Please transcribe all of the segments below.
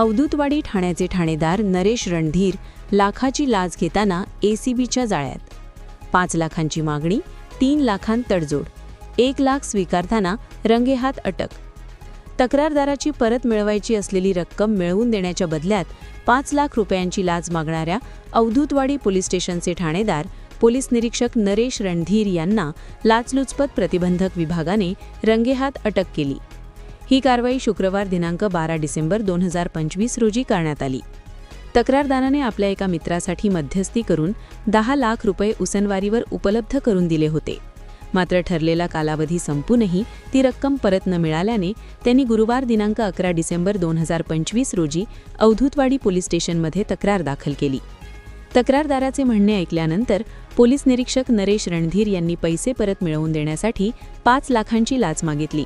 अवधूतवाडी ठाण्याचे ठाणेदार नरेश रणधीर लाखाची लाच घेताना एसीबीच्या जाळ्यात. पाच लाखांची मागणी तीन लाखांत तडजोड एक लाख स्वीकारताना रंगेहात अटक. तक्रारदाराची परत मिळवायची असलेली रक्कम मिळवून देण्याच्या बदल्यात पाच लाख रुपयांची लाच मागणाऱ्या अवधूतवाडी पोलीस स्टेशनचे ठाणेदार पोलीस निरीक्षक नरेश रणधीर यांना लाचलुचपत प्रतिबंधक विभागाने रंगेहात अटक केली. ही कारवाई शुक्रवार दिनांक बारा डिसेंबर दोन हजार पंचवीस रोजी करण्यात आली. तक्रारदाराने आपल्या एका मित्रासाठी मध्यस्थी करून दहा लाख रुपये उसनवारीवर उपलब्ध करून दिले होते. मात्र ठरलेला कालावधी संपूनही ती रक्कम परत न मिळाल्याने त्यांनी गुरुवार दिनांक अकरा डिसेंबर दोन हजार पंचवीस रोजी अवधूतवाडी पोलीस स्टेशनमध्ये तक्रार दाखल केली. तक्रारदाराचे म्हणणे ऐकल्यानंतर पोलीस निरीक्षक नरेश रणधीर यांनी पैसे परत मिळवून देण्यासाठी पाच लाखांची लाच मागितली.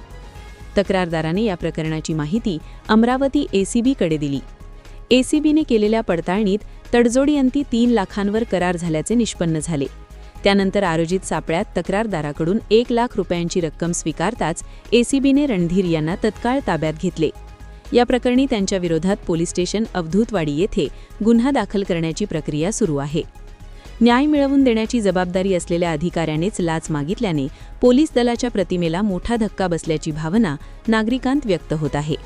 तक्रारदाराने या प्रकरणाची माहिती अमरावती एसीबीकडे दिली. एसीबीने केलेल्या पडताळणीत तडजोडीअंती तीन लाखांवर करार झाल्याचे निष्पन्न झाले. त्यानंतर आयोजित सापळ्यात तक्रारदाराकडून एक लाख रुपयांची रक्कम स्वीकारताच एसीबीने रणधीर यांना तत्काळ ताब्यात घेतले. या प्रकरणी त्यांच्या विरोधात पोलीस स्टेशन अवधूतवाडी येथे गुन्हा दाखल करण्याची प्रक्रिया सुरू आहे. न्याय मिळवून देण्याची जबाबदारी असलेल्या अधिकाऱ्यानेच लाच मागितल्याने पोलीस दलाच्या प्रतिमेला मोठा धक्का बसल्याची भावना नागरिकांत व्यक्त होत आहे.